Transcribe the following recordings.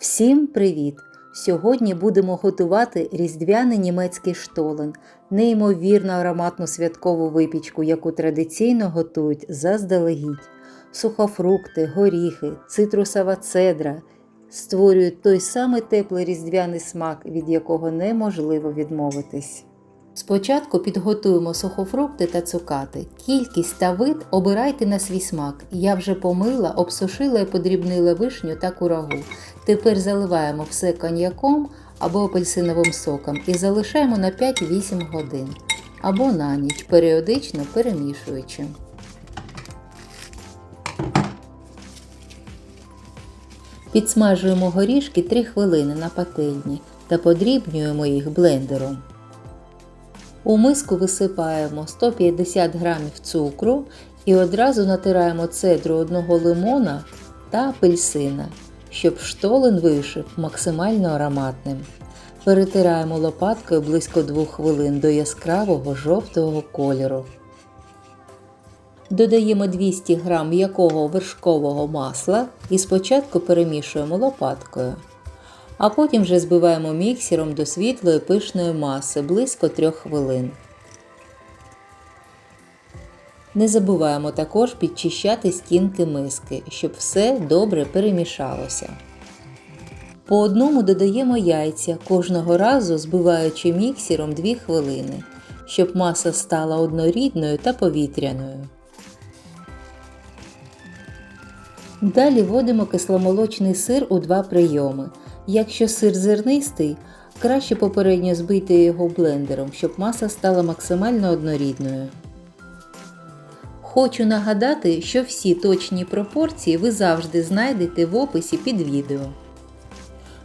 Всім привіт! Сьогодні будемо готувати різдвяний німецький штолен, неймовірно ароматну святкову випічку, яку традиційно готують заздалегідь. Сухофрукти, горіхи, цитрусова цедра створюють той самий теплий різдвяний смак, від якого неможливо відмовитись. Спочатку підготуємо сухофрукти та цукати. Кількість та вид обирайте на свій смак. Я вже помила, обсушила і подрібнила вишню та курагу. Тепер заливаємо все коньяком або апельсиновим соком і залишаємо на 5-8 годин або на ніч, періодично перемішуючи. Підсмажуємо горішки 3 хвилини на пательні та подрібнюємо їх блендером. У миску висипаємо 150 г цукру і одразу натираємо цедру одного лимона та апельсина, щоб штолен вийшов максимально ароматним. Перетираємо лопаткою близько 2 хвилин до яскравого жовтого кольору. Додаємо 200 г м'якого вершкового масла і спочатку перемішуємо лопаткою а потім вже збиваємо міксером до світлої пишної маси близько 3 хвилин. Не забуваємо також підчищати стінки миски, щоб все добре перемішалося. По одному додаємо яйця, кожного разу збиваючи міксером 2 хвилини, щоб маса стала однорідною та повітряною. Далі вводимо кисломолочний сир у два прийоми. Якщо сир зернистий, краще попередньо збити його блендером, щоб маса стала максимально однорідною. Хочу нагадати, що всі точні пропорції ви завжди знайдете в описі під відео.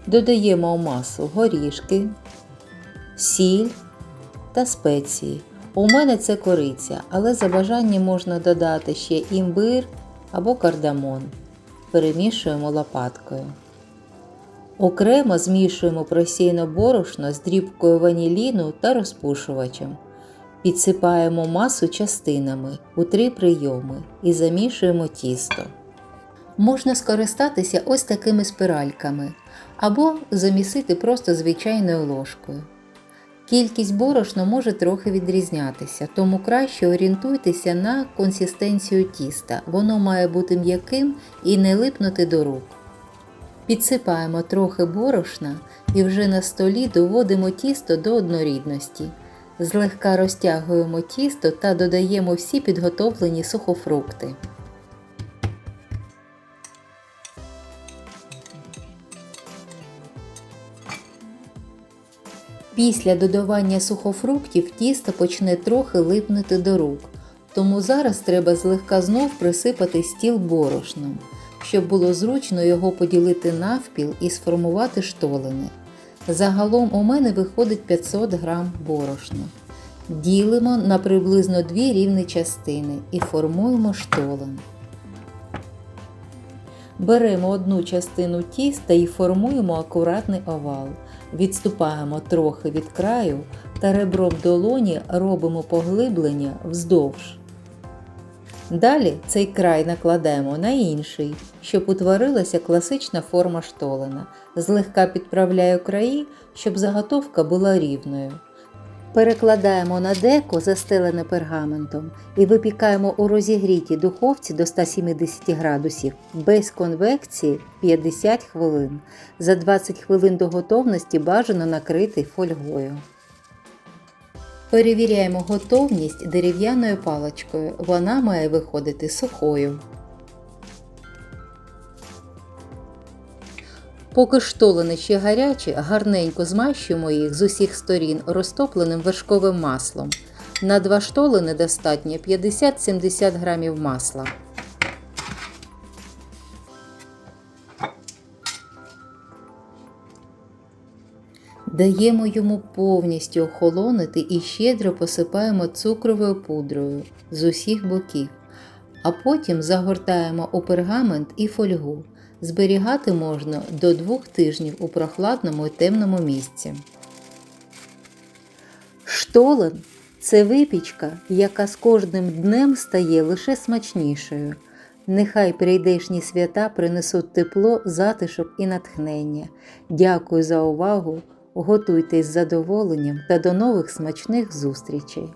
Додаємо у масу горішки, сіль та спеції. У мене це кориця, але за бажанням можна додати ще імбир або кардамон. Перемішуємо лопаткою. Окремо змішуємо просійне борошно з дрібкою ваніліну та розпушувачем. Підсипаємо масу частинами у три прийоми і замішуємо тісто. Можна скористатися ось такими спиральками або замісити просто звичайною ложкою. Кількість борошна може трохи відрізнятися, тому краще орієнтуйтеся на консистенцію тіста. Воно має бути м'яким і не липнути до рук. Підсипаємо трохи борошна і вже на столі доводимо тісто до однорідності. Злегка розтягуємо тісто та додаємо всі підготовлені сухофрукти. Після додавання сухофруктів тісто почне трохи липнути до рук, тому зараз треба злегка знов присипати стіл борошном щоб було зручно його поділити навпіл і сформувати штолени. Загалом у мене виходить 500 г борошна. Ділимо на приблизно дві рівні частини і формуємо штолен. Беремо одну частину тіста і формуємо акуратний овал. Відступаємо трохи від краю та ребром долоні робимо поглиблення вздовж. Далі цей край накладаємо на інший, щоб утворилася класична форма штолена. Злегка підправляю краї, щоб заготовка була рівною. Перекладаємо на деко, застелене пергаментом, і випікаємо у розігрітій духовці до 170 градусів без конвекції 50 хвилин. За 20 хвилин до готовності бажано накрити фольгою. Перевіряємо готовність дерев'яною паличкою. Вона має виходити сухою. Поки штолини ще гарячі, гарненько змащуємо їх з усіх сторін розтопленим вершковим маслом. На два штолини достатньо 50-70 грамів масла. Даємо йому повністю охолонути і щедро посипаємо цукровою пудрою з усіх боків, а потім загортаємо у пергамент і фольгу. Зберігати можна до двох тижнів у прохладному і темному місці. Штолен це випічка, яка з кожним днем стає лише смачнішою. Нехай прийдешні свята принесуть тепло, затишок і натхнення. Дякую за увагу. Готуйтесь з задоволенням та до нових смачних зустрічей!